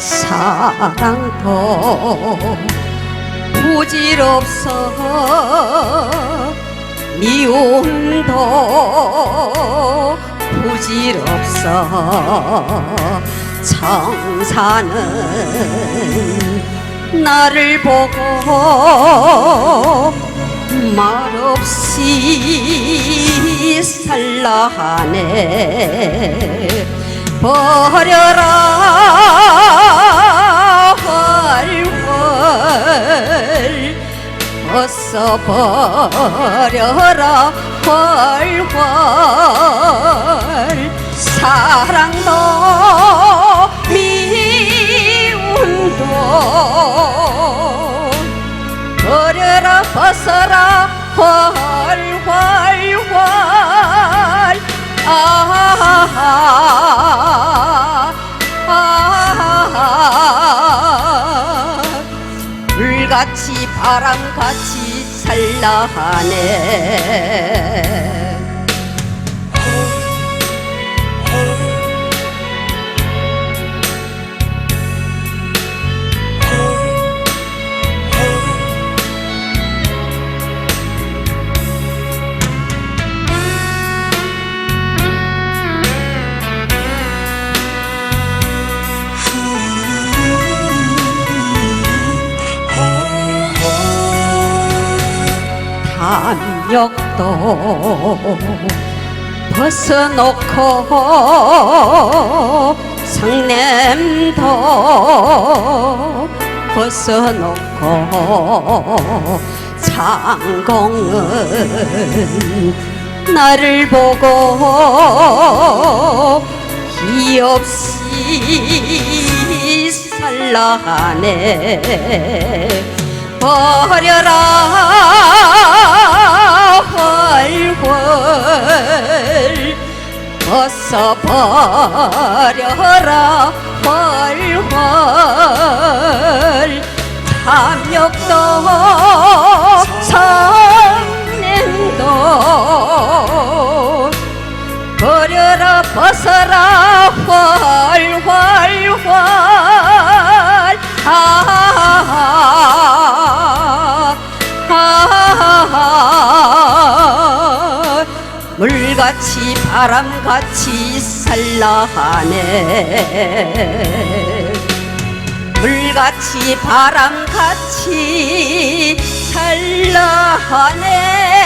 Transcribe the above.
사랑도 부질없어. 미움도 부질없어. 청사는 나를 보고 말없이 살라 하네. 버려라 벗어 버려라. 활활 사랑도 미움도 버려라 벗어라. 활활활 아하하 아하하 불같이 바람같이 살라 하네 담력도 벗어놓고 성냄도 벗어놓고 장공은 나를 보고 희 없이 살라 하네. 버려라 버려라. 활활 탐욕도 성냄도 버려라 벗어라. 활활활 아 물같이 바람같이 살라 하네. 물같이 바람같이 살라 하네